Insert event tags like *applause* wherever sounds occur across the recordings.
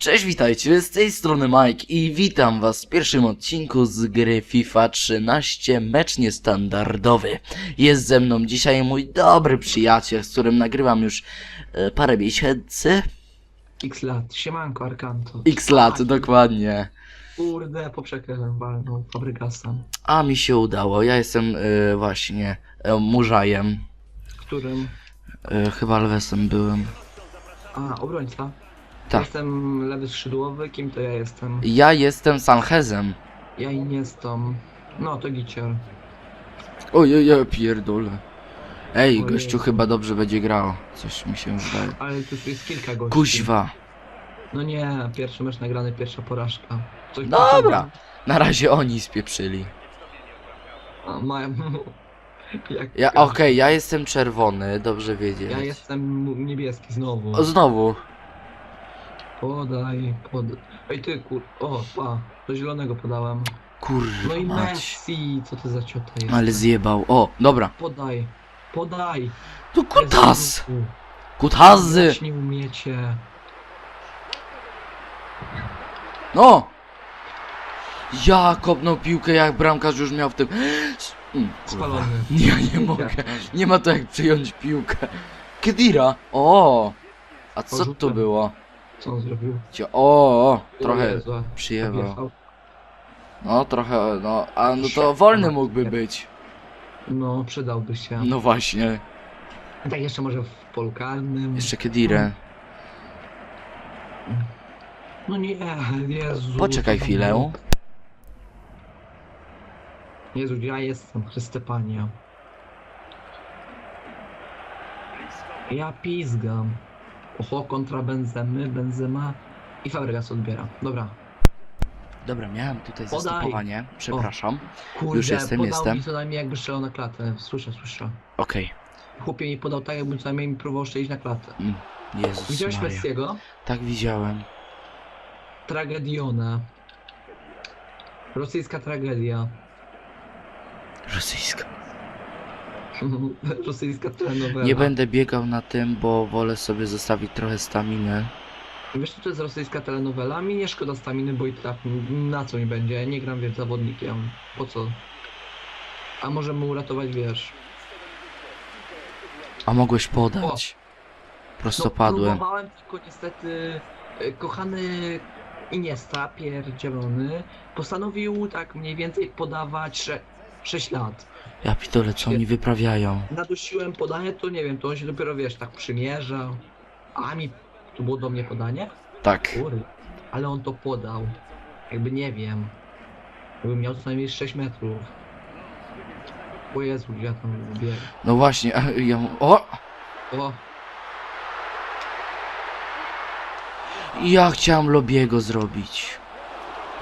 Cześć, witajcie, z tej strony Mike i witam was w pierwszym odcinku z gry FIFA 13 mecz niestandardowy. Jest ze mną dzisiaj mój dobry przyjaciel, z którym nagrywam już e, parę miesięcy. X lat, siemanko Arkanto. X lat, dokładnie. Kurde, poprzekłem walną Fabrygasem. A mi się udało, ja jestem e, właśnie e, murzajem. Którym? E, chyba lwesem byłem. A, obrońca. Tak. Jestem lewy skrzydłowy, kim to ja jestem? Ja jestem Sanchezem. Ja i nie jestem. No, to gicior. Ojej, ja pierdolę. Ej, Ojej. gościu chyba dobrze będzie grał. Coś mi się zdaje. Ale tu jest kilka gości. Kuźwa. No nie, pierwszy mecz nagrany, pierwsza porażka. Coś Dobra. Na razie oni spieprzyli. A, mają... *laughs* Jak... Ja, okej, ja jestem czerwony, dobrze wiedzieć. Ja jestem niebieski znowu. O, znowu. Podaj, podaj. Ej ty kur... O, pa, do zielonego podałem. Kurwa No i mać. Messi, co to za ciota jest? Ale zjebał. O, dobra. Podaj, podaj. To kutas! Jezu, Kutazy! nie umiecie. No! Ja kopnął piłkę jak bramkarz już miał w tym... Mm, kurwa. Spalony. *laughs* Ja nie mogę. Nie ma to jak przyjąć piłkę. Kedira! O! A co to Porzutem. było? Co on zrobił? Cie- O, o, trochę Jezu, odjechał. No trochę, no, a no to wolny mógłby być. No, przydałby się. No właśnie. Tak jeszcze może w polu karnym. Jeszcze Kedirę. No nie, Jezu. Poczekaj co tam chwilę. było? Jezu, ja jestem, Chryste Panie. Ja pizgam. Oho, kontra Benzemy, Benzema i Fabregas odbiera. Dobra. Dobra, miałem tutaj Podaj. zastopowanie. Przepraszam. Kurde, Już jestem, podał jestem. mi co najmniej jakby strzelał na klatę. Słyszę, słyszę. Okej. Chłopie mi podał tak, jakby co najmniej mi próbował strzelić na klatę. Jezus Widziałeś Maria. Messiego? Tak widziałem. Tragediona. Rosyjska tragedia. Rosyjska. *laughs* Rosyjska telenowela. Nie będę biegał na tym, bo wolę sobie zostawić trochę staminy. Wiesz co to jest rosyjska telenowela? Mi nie szkoda staminy, bo i tak na co mi będzie. Nie gram więc zawodnikiem. Po co? A możemy uratować, wiesz. A mogłeś podać. Prosto padłem. No, próbowałem, tylko niestety e, kochany Iniesta, pierdzielony, postanowił tak mniej więcej podawać sze 6 lat. Ja pitole, co oni wyprawiają? Nadusiłem podanie, to nie wiem, to on się dopiero, wiesz, tak przymierzał. A mi, to było do mnie podanie? Tak. Kurde, ale on to podał. Jakby nie wiem. Jakby miał co najmniej 6 metrów. O Jezu, ja tam biegł. No właśnie, a ja... O! O, Ja chciałem Lobiego zrobić.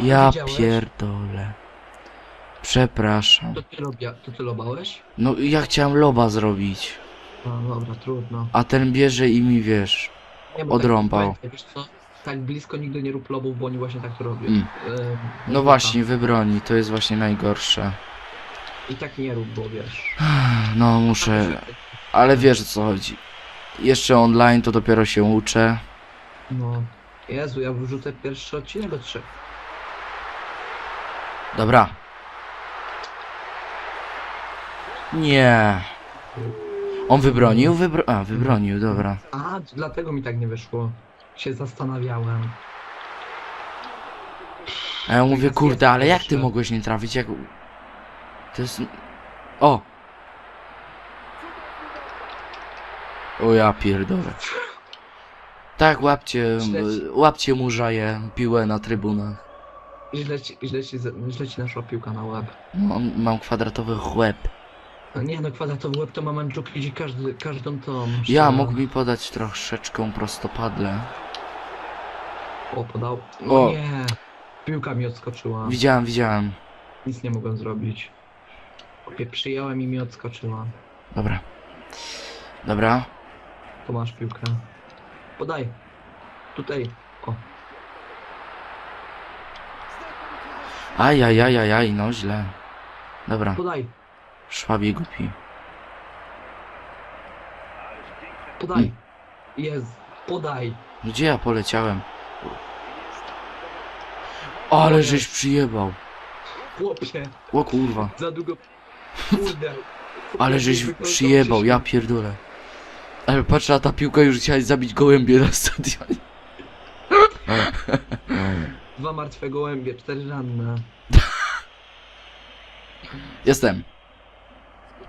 Ja Widziałeś? pierdolę. Przepraszam. to ty, robia, to ty lobałeś? No ja chciałem Loba zrobić. No dobra, trudno. A ten bierze i mi wiesz. Nie, bo Odrąbał. Tak, pamiętaj, wiesz co? Tak blisko nigdy nie rób lobów, bo oni właśnie tak to robią. Mm. Ym, No właśnie, wybroni, to jest właśnie najgorsze. I tak nie rób, bo wiesz. No muszę, ale wiesz o co chodzi. Jeszcze online to dopiero się uczę. No. Jezu, ja wyrzucę pierwszy odcinek od trzech. Dobra. Nie. On wybronił? Wybro... A, wybronił, dobra. A, dlatego mi tak nie wyszło. Się zastanawiałem. A ja mówię, kurde, ale jak ty mogłeś nie trafić? Jak... To jest... O! O ja pierdolę. Tak, łapcie, łapcie murzaje piłę na trybunach. Źle ci, źle ci, źle ci naszła piłka na łeb. Mam, mam kwadratowy łeb. No nie no, kwadratowy łeb to ma Mandzukic każdy, każdą tą. Ja mógł mi podać troszeczkę prostopadle. O, podał. No O. nie. Piłka mi odskoczyła. Widziałem, widziałem. Nic nie mogłem zrobić. Chłopie, przyjąłem i mi odskoczyła. Dobra. Dobra. Tu masz piłkę. Podaj. Tutaj. O. Ajajajajaj, no źle. Dobra, Podaj. Szwabie głupi. Podaj. Jest. Podaj. Gdzie ja poleciałem? Ale żeś przyjebał. Chłopie, O kurwa. za długo... Kurde. Ale żeś przyjebał, ja pierdolę. Ale patrz, a ta piłka już chciałaś zabić gołębie na stadionie. Dwa martwe gołębie, cztery ranne. Jestem.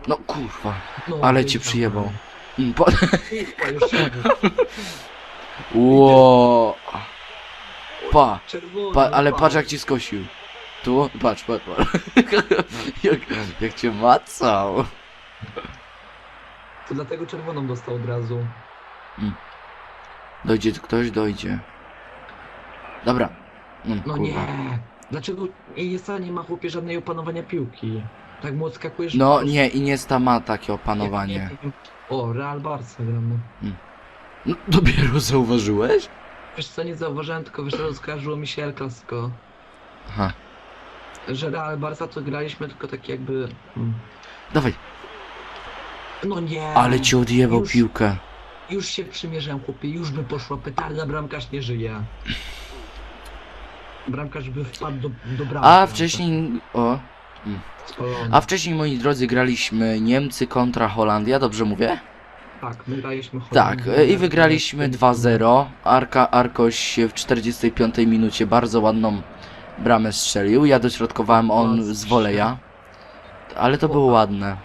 No kurwa, No, ale to cię jest przyjebał. Mm, Po... Kurwa, już siadł. Ło. Pa, Czerwony, pa, ale pa. patrz jak ci skosił. Tu, patrz, patrz, patrz. *laughs* jak, jak cię macał. To dlatego czerwoną dostał od razu. Dojdzie tu ktoś, dojdzie. Dobra. Mm, No kurwa. nie. Dlaczego Iniesta nie ma chłopie żadnej opanowania piłki? Tak mu odskakujesz... No nie, Iniesta ma takie Nie, opanowanie. nie, nie. O, Real Barca gramy. No, dopiero zauważyłeś? Wiesz co, nie zauważyłem, tylko wiesz co, skojarzyło mi się El Clasico. Aha, Że Real Barca to graliśmy tylko tak jakby... Hmm. dawaj. No nie! Ale ci odjebał Już. piłkę. Już się przymierzałem, chłopie, już by poszła petarda, bramkarz nie żyje. Bramkarz by wpadł do, do bramki. A wcześniej... O. Spalony. A wcześniej, moi drodzy, graliśmy Niemcy kontra Holandia, dobrze mówię? Tak, my graliśmy Tak, Holandię. e, i wygraliśmy 2-0. Arka Arkoś w 45 minucie bardzo ładną bramę strzelił. Ja dośrodkowałem on z woleja. Ale to było ładne.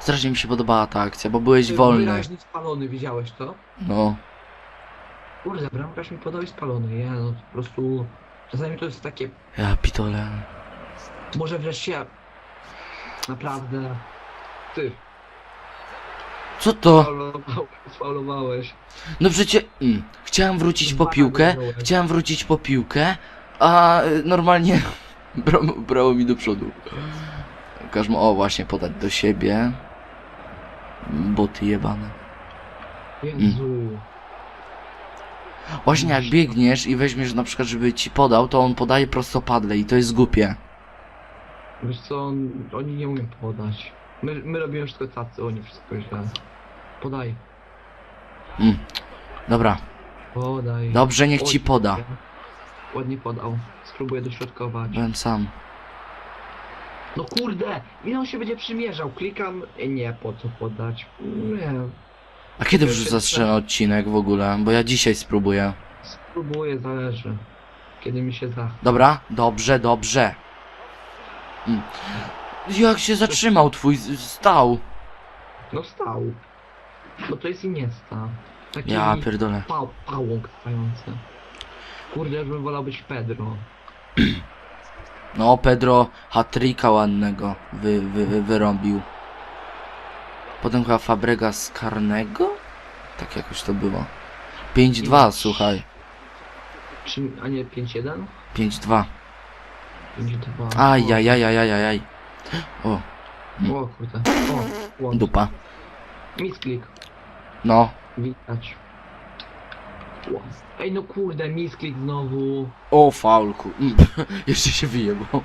Strasznie mi się podobała ta akcja, bo byłeś Ty wolny. Wyraźnie spalony, widziałeś to? No. Kurde, bramkarz mi podał i spalony, nie no, po prostu... Czasami to jest takie, Ja pitole. Może wreszcie... Naprawdę... Ty, Co to? faulował- faulowałeś. No przecież... Mm, chciałem wrócić po Dwa piłkę. razy. Chciałem wrócić po piłkę, a y, normalnie *laughs* brało, brało mi do przodu. Każ mu, o właśnie, podać do siebie. Boty jebane. Jezu. Właśnie jak biegniesz i weźmiesz na przykład, żeby ci podał, to on podaje prostopadle i to jest głupie. Wiesz co, on, oni nie umieją podać. My, my robimy wszystko tacy, oni wszystko źle. Podaj. Mm. Dobra, Podaj. dobrze, niech ci poda. Ładnie podał. Spróbuję dośrodkować. Byłem sam. No kurde! Ile on się będzie przymierzał? Klikam. e, Nie, po co podać? Nie. A kiedy wrzucasz ten odcinek w ogóle? Bo ja dzisiaj spróbuję. Spróbuję, zależy. Kiedy mi się zachce. Dobra? Dobrze, dobrze. Mm. Jak się zatrzymał twój... stał? No stał. Bo to jest Iniesta. Taki Ja pierdolę. pał, pałąk trwający. Kurde, już bym wolał być Pedro. No, Pedro hatryka ładnego wy, wy, wy, wyrąbił. Potem chyba Fabrega z karnego? Tak jakoś to było. 5-2, słuchaj. Czy, a nie 5-1? 5-2. 5-2. Ajajajajajaj. O, O kurde. O, łącz. dupa. Misklik. No. Widać. Ej no kurde, misklik znowu. O, faulku. Mm, *laughs* Jeszcze się wyjebał.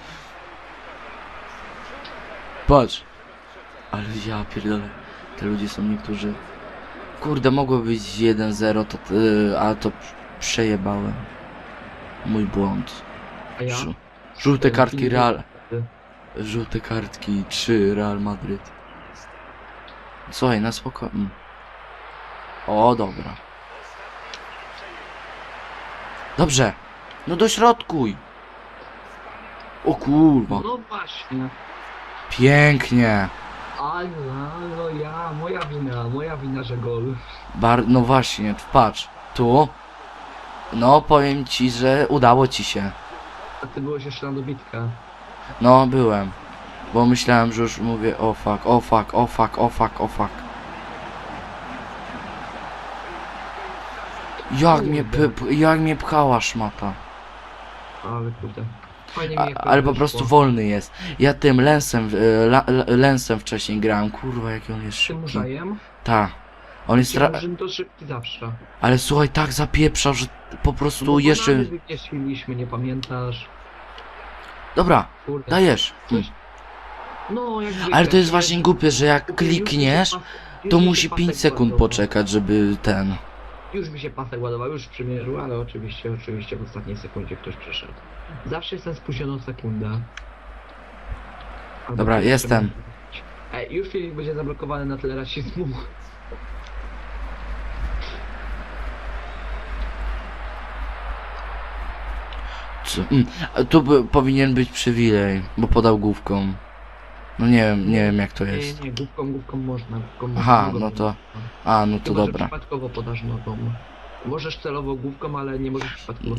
Patrz. Ale ja pierdolę. Te ludzie są niektórzy... Kurde, mogło być 1-0, to, ty- a to przejebałem. Mój błąd. A ja? Żu- Żółte kartki Real. Żółte kartki 3 Real Madryt. Słuchaj, na spoko. Mm. O, dobra. Dobrze. No dośrodkuj. O kurwa. No właśnie. Pięknie. Ale, no ja, moja wina, moja wina, że gol. Bar no właśnie, patrz. Tu. No, powiem ci, że udało ci się. A ty byłeś jeszcze na dobitkę. No, byłem. Bo myślałem, że już mówię o fuck, o fuck, o fuck, o fuck, o fuck. Jak mnie, p- jak mnie pchała szmata. Ale kurde. Fajnie A, mi jakoś ale po wyszło. prostu wolny jest. Ja tym lensem, la, la, lensem wcześniej grałem. Kurwa, jaki on jest tym szybki. murzajem? Tak. On jest. Murzyn to szybki zawsze. Ale słuchaj, tak zapieprzał, że po prostu Bo jeszcze... Nie nie pamiętasz. Dobra, Kurde. dajesz. Coś- No, jak zwykle, Ale to jest nie- właśnie głupie, że jak Już mi się klikniesz, pas- już to mi się musi pasek 5 sekund ładował. poczekać, żeby ten... Już mi się pasek ładował, już przymierzył, ale oczywiście, oczywiście w ostatniej sekundzie ktoś przyszedł. Zawsze jestem spóźniony o sekundę. Albo Dobra, ktoś jestem. Ej, już filmik będzie zablokowany na tle rasizmu. Co? Mm, tu by, powinien być przywilej, bo podał główką. No nie wiem, nie wiem jak to Nie, jest. nie, główką, główką można. Główką Aha, można, no to-. A, no to Chyba, że dobra. przypadkowo podasz nogą. Możesz celowo główką, ale nie możesz przypadkowo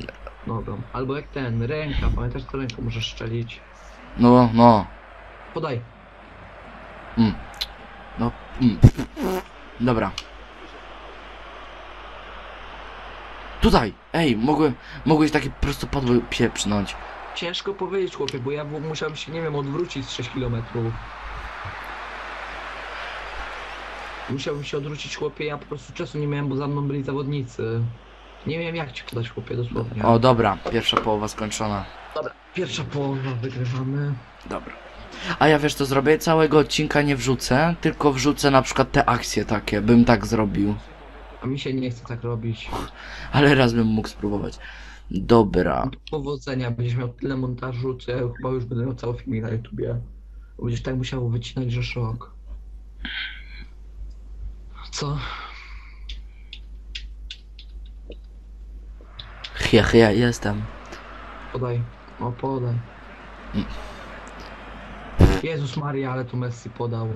nogą. Albo jak ten, ręka, pamiętasz co ręką możesz strzelić. No, no. Podaj. No. Mm. Dobra. Tutaj! Ej, mogłem, mogłeś takie prostopadłe pieprznąć. Ciężko powiedzieć chłopie, bo ja musiałem się, nie wiem, odwrócić z 6 km. Musiałbym się odwrócić chłopie, ja po prostu czasu nie miałem, bo za mną byli zawodnicy. Nie wiem jak ci podać chłopie, dosłownie. O, dobra, pierwsza połowa skończona. Dobra, pierwsza połowa wygrywamy. Dobra. A ja wiesz co zrobię? Całego odcinka nie wrzucę, tylko wrzucę na przykład te akcje takie, bym tak zrobił. A mi się nie chce tak robić. Ale raz bym mógł spróbować. Dobra. Powodzenia, będziesz miał tyle montażu, co ja chyba już będę miał cały film na YouTubie. Będziesz tak musiał wycinać, że szok. Co? Chia, chia, jestem. Podaj. O, podaj. Mm. Jezus Maria, ale tu Messi podał.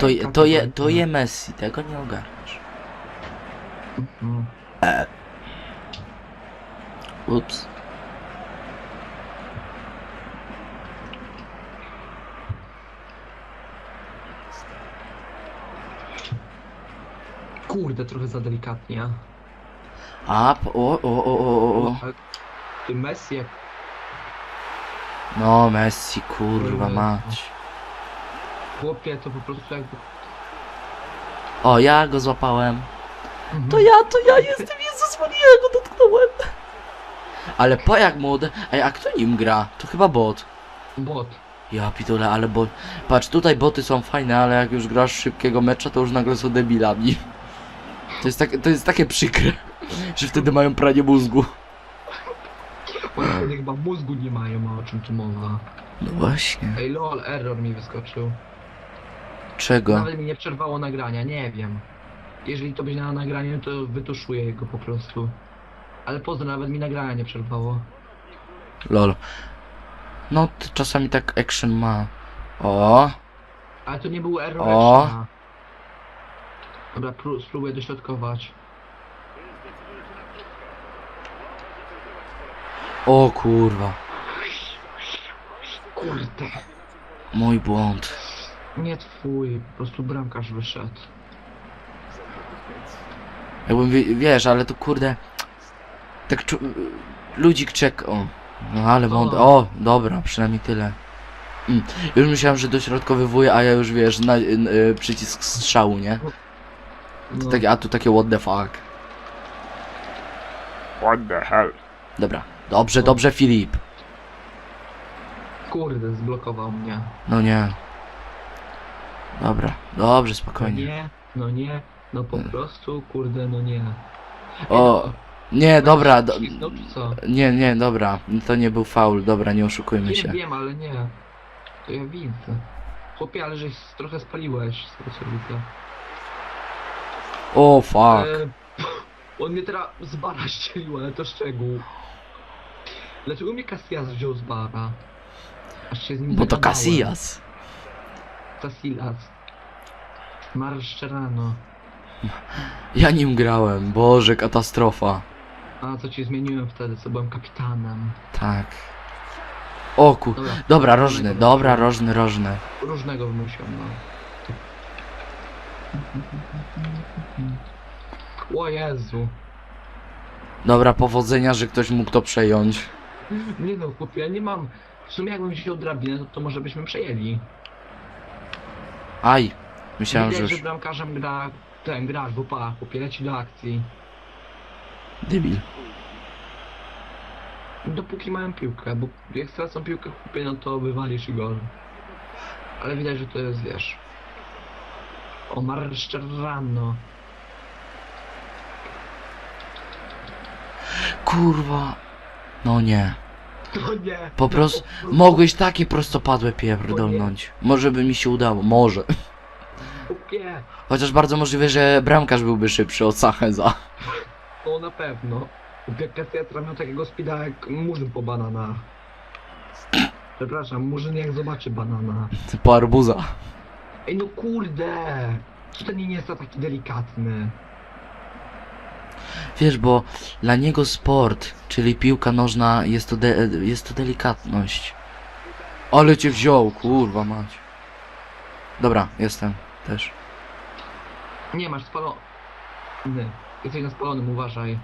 To, je, to, je, podaj. to je Messi, tego nie ogarniesz. No. Ups. Kurde, trochę za delikatnie. A, po- o, o, o, o, o. Ale Ty Messi jak... No, Messi, kurwa mać. Chłopie, to po prostu jakby... O, ja go złapałem. Mhm. To ja, to ja jestem, Jezus Maria, ja go dotknąłem. Ale po jak młody. Ej, a kto nim gra? To chyba bot. Bot. Ja pitole, ale bo... Patrz, tutaj boty są fajne, ale jak już grasz szybkiego mecza, to już nagle są debilami. To jest, tak, to jest takie przykre, że wtedy mają pranie mózgu. Oni wtedy chyba mózgu nie mają, a o czym tu mowa. No właśnie. Ej lol, error mi wyskoczył. Czego? Nawet mi nie przerwało nagrania, nie wiem. Jeżeli to będzie na nagraniu, to wytuszuję jego po prostu. Ale poza nawet mi nagrania nie przerwało. Lol. No, to czasami tak action ma. O, Ale to nie był error O. actiona. Dobra, pró- spróbuję dośrodkować. o kurwa. Kurde. Mój błąd. Nie twój, po prostu bramkarz wyszedł. Jakbym, wie, wiesz, ale to kurde... Tak czu... Ludzik czeka... O. No ale mąd... O, dobra, przynajmniej tyle. Mm. Już myślałem, że dośrodkowywuję, a ja już wiesz, na, y, y, przycisk strzału, nie? No, Tak, a tu takie what the fuck. What the hell? Dobra. Dobrze, dobrze, Filip. Kurde, zblokował mnie. No nie. Dobra, dobrze, No spokojnie. nie, no nie, no po prostu, kurde, no nie. O, Nie, dobra, do... No czy co? Nie, nie, dobra. To nie był faul, dobra, nie oszukujmy się. Wiem, wiem, ale nie. To ja widzę. Chłopie, ale żeś trochę spaliłeś z tego widzę. O, fuck. E, on mnie teraz z bara *laughs* ścielił, ale to szczegół. Dlaczego mnie Casillas wziął z bara? Aż się z nim Bo to dogadałem. Casillas. Casillas. Marszczerano. Ja nim grałem, boże, katastrofa. A co ci zmieniłem wtedy, co byłem kapitanem. Tak. O ku... Dobra, Dobra, rożny, dobra, rożny, rożny. różnego wymyślam, no. O Jezu. Dobra, powodzenia, że ktoś mógł to przejąć. Nie no, chłopie, ja nie mam... W sumie jakbym wziął drabinę, to, to może byśmy przejęli. Aj. Myślałem, że Widać, że bramkarzem gra ten gracz, bo pa, leci do akcji. Debil. Dopóki mają piłkę, bo jak stracą piłkę, chłopie, no to wywalisz i gol. Ale widać, że to jest, wiesz... O Marszczerano. kurwa. No nie. To nie. Po prostu mogłeś takie prostopadłe pierdolnąć. Może by mi się udało, może. Nie. Chociaż bardzo możliwe, że bramkarz byłby szybszy od Sacheza. To na pewno. Kasjatra miał takiego speeda jak murzyn po banana. Przepraszam, murzyn jak zobaczy banana. Po arbuza. Ej no kurde! Czy ten nie jest taki delikatny? Wiesz, bo dla niego sport, czyli piłka nożna, jest to, de jest to delikatność. Ale cię wziął, kurwa mać. Dobra, jestem też. Nie masz spalony. Jesteś na spalonym, uważaj.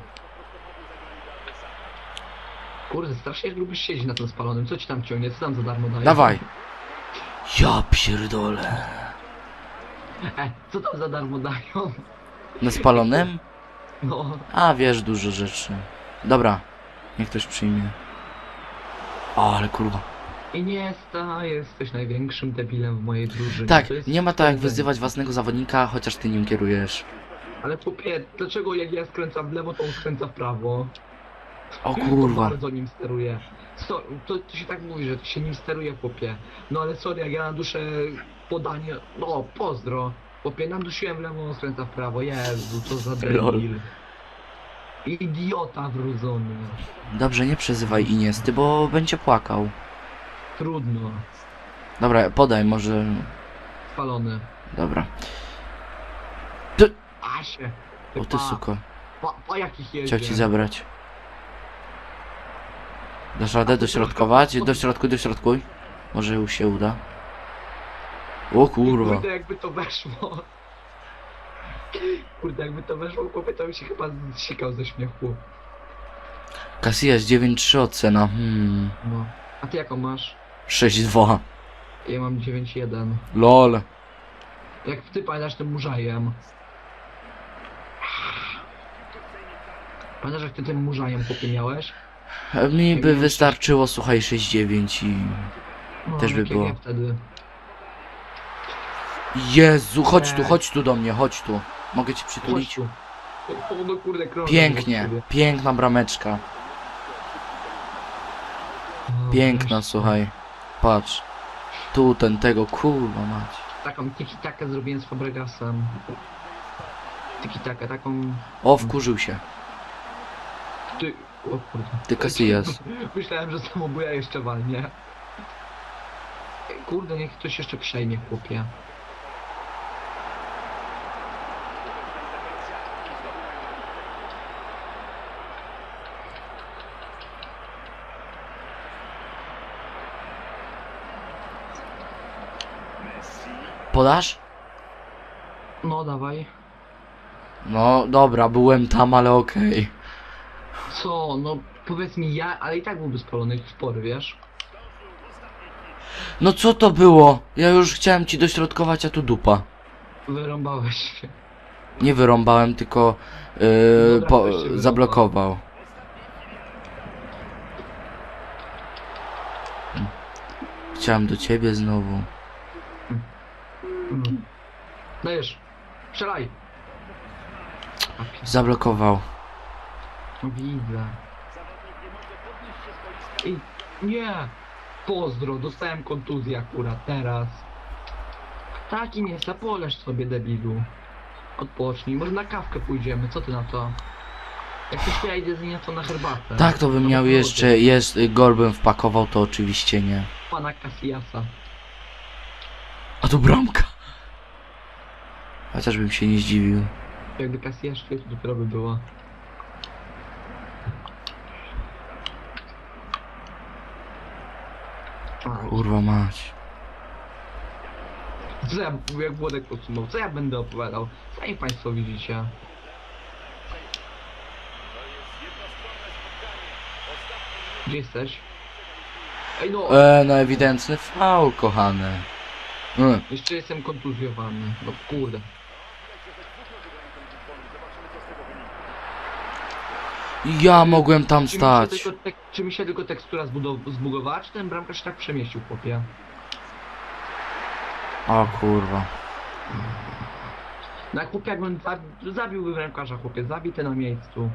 Kurde, strasznie lubisz siedzieć na tym spalonym. Co ci tam ciągnie? Co tam za darmo daje? Dawaj. Ja pierdolę. E, co tam za darmo dają? Na spalonym? No. A wiesz, dużo rzeczy. Dobra, niech ktoś przyjmie. O, ale kurwa. I nie jest, jesteś największym debilem w mojej drużynie. Tak, To jest nie ma tak jak wyzywać własnego zawodnika, chociaż ty nim kierujesz. Ale popie, dlaczego jak ja skręcam w lewo, to on skręca w prawo? O To kurwa. bardzo nim steruje. So, to, to się tak mówi, że to się nim steruje popie. No ale sorry, jak ja naduszę podanie, no pozdro. Popie, nadusiłem w lewo, on skręca w prawo. Jezu, co za Lol. debil. Idiota wrodzony. Dobrze, nie przezywaj Iniesty, bo będzie płakał. Trudno. Dobra, podaj, może... Spalony. Dobra. Asie. O ty pa, suko. Pa, pa jakich jedzie. Chciał ci zabrać. Dasz radę dośrodkować? Dośrodkuj, dośrodkuj. Może już się uda. O kurwa. Kurde, jakby to weszło. Kurde, jakby to weszło, chłopie, to by się chyba zsikał ze śmiechu. Casillas 9-3 ocena. Hmm. No. A ty jaką masz? 6-2. Ja mam 9-1. LOL. Jak ty pamiętasz tym murzajem? Pamiętasz jak ty tym murzajem chłopie miałeś? Mi by wystarczyło, słuchaj, 6-9 i... No, Też by jak ja było. wtedy. Jezu, chodź tu, chodź tu do mnie, chodź tu. Mogę cię przytulić? O, no kurde, krążę Pięknie, piękna brameczka. O, Piękna, słuchaj. Patrz. Tu ten tego, kurwa mać. Taką tiki-takę zrobiłem z Fabregasem. Tiki-takę, taką... O, wkurzył się. Ty... O kurde. Ty Casillas. *laughs* Myślałem, że samobuja jeszcze walnie. Kurde, niech ktoś jeszcze przejmie, chłopie. Podasz? No, dawaj. No, dobra, byłem tam, ale okej. Co? No, powiedz mi ja, ale i tak byłby spalony spory, wiesz? No co to było? Ja już chciałem ci dośrodkować, a tu dupa. Wyrąbałeś się. Nie wyrąbałem, tylko yy, po, się zablokował. Chciałem do ciebie znowu. Mm. Dajesz. Strzelaj. Zablokował. Widzę. I nie! Pozdro, dostałem kontuzję akurat teraz. Takim jest, a poleż sobie debilu. Odpocznij, może na kawkę pójdziemy, co ty na to? Jak ktoś ja idę z nim to na herbatę. Tak, to bym No, miał to jeszcze, jest, y, gol bym wpakował, to oczywiście nie. Pana Casillasa. A tu bramka. Chociaż bym się nie zdziwił. Jakby szedł, to dopiero by było. Aj. Kurwa mać. Co ja, jak Włodek podsumował, co ja będę opowiadał? Sami Państwo widzicie. Gdzie jesteś? Ej no, E, no ewidentny faul, kochane. Mm. jeszcze jestem kontuzjowany. No kurde. Ja mogłem tam Czy mi, się stać. tylko tek, czy mi się tylko tekstura zbudow- zbugowała, czy ten bramkarz się tak przemieścił, chłopie? O kurwa. No jak chłopie, jakbym zabi zabiłby bramkarza, chłopie, zabity na miejscu.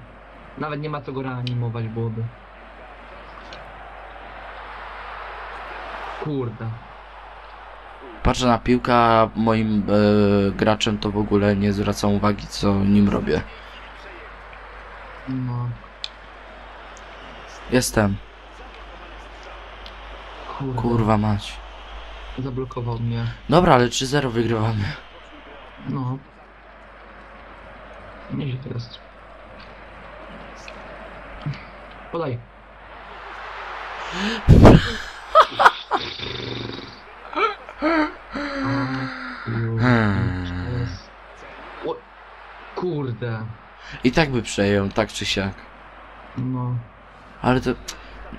Nawet nie ma co go reanimować byłoby. Kurde. Patrzę na piłkę, a moim e, graczem to w ogóle nie zwracam uwagi, co nim robię. No. Jestem. Kurde. Kurwa mać. Zablokował mnie. Dobra, ale 3-0 wygrywamy. No. Nieźle to jest. Podaj. Hmm. Kurde. I tak by przejął, tak czy siak. No. Ale to...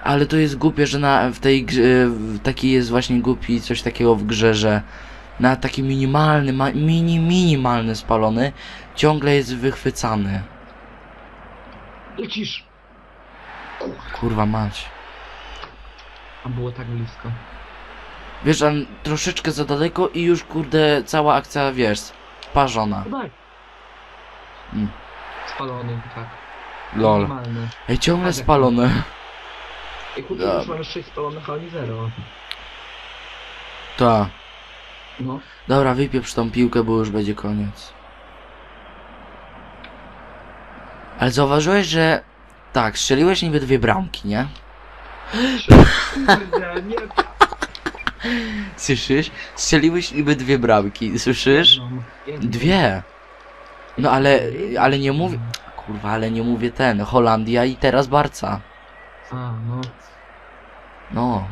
Ale to jest głupie, że na, w tej grze, w- taki jest właśnie głupi coś takiego w grze, że na taki minimalny, ma, mini, minimalny spalony ciągle jest wychwycany. Lecisz. Kurwa mać. A było tak blisko. Wiesz, a troszeczkę za daleko i już kurde cała akcja, wiesz, parzona. Podaj. Mm. Spalony, tak. Lol. Minimalny. Ej, ciągle spalone. I kurde, Dobra. już mamy 6 spalonych, a oni 0. Tak. No. Dobra, wypieprz tą piłkę, bo już będzie koniec. Ale zauważyłeś, że... Tak, strzeliłeś niby dwie bramki, nie? Kurde, nie. *laughs* Słyszysz? Strzeliłeś niby dwie bramki, słyszysz? Jedną, jedną. Dwie! No ale, ale nie mówię... Kurwa, ale nie mówię ten, Holandia i teraz Barca. A, no. No.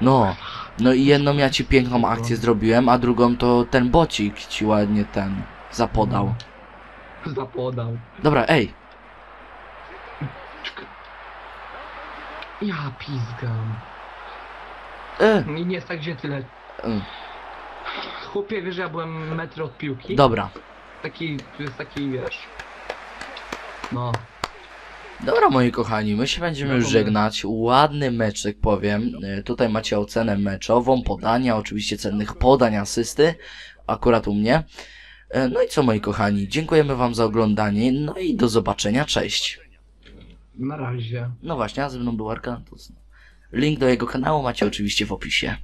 No. No i jedną ja ci piękną akcję zrobiłem, a drugą to ten bocik ci ładnie ten zapodał. Zapodał. Dobra, ej. Ja pizgam. E, I nie jest tak, gdzie tyle. e, Chłopie, wiesz, ja byłem metr od piłki? Dobra. Taki, tu jest taki, wiesz. No. Dobra, moi kochani, my się będziemy już Dobra. żegnać. Ładny meczek, powiem. E, Tutaj macie ocenę meczową, podania, oczywiście cennych podań, asysty. Akurat u mnie. E, No i co, moi kochani, dziękujemy wam za oglądanie. No i do zobaczenia, cześć. Na razie. No właśnie, a ze mną był Arkantus. Link do jego kanału macie oczywiście w opisie.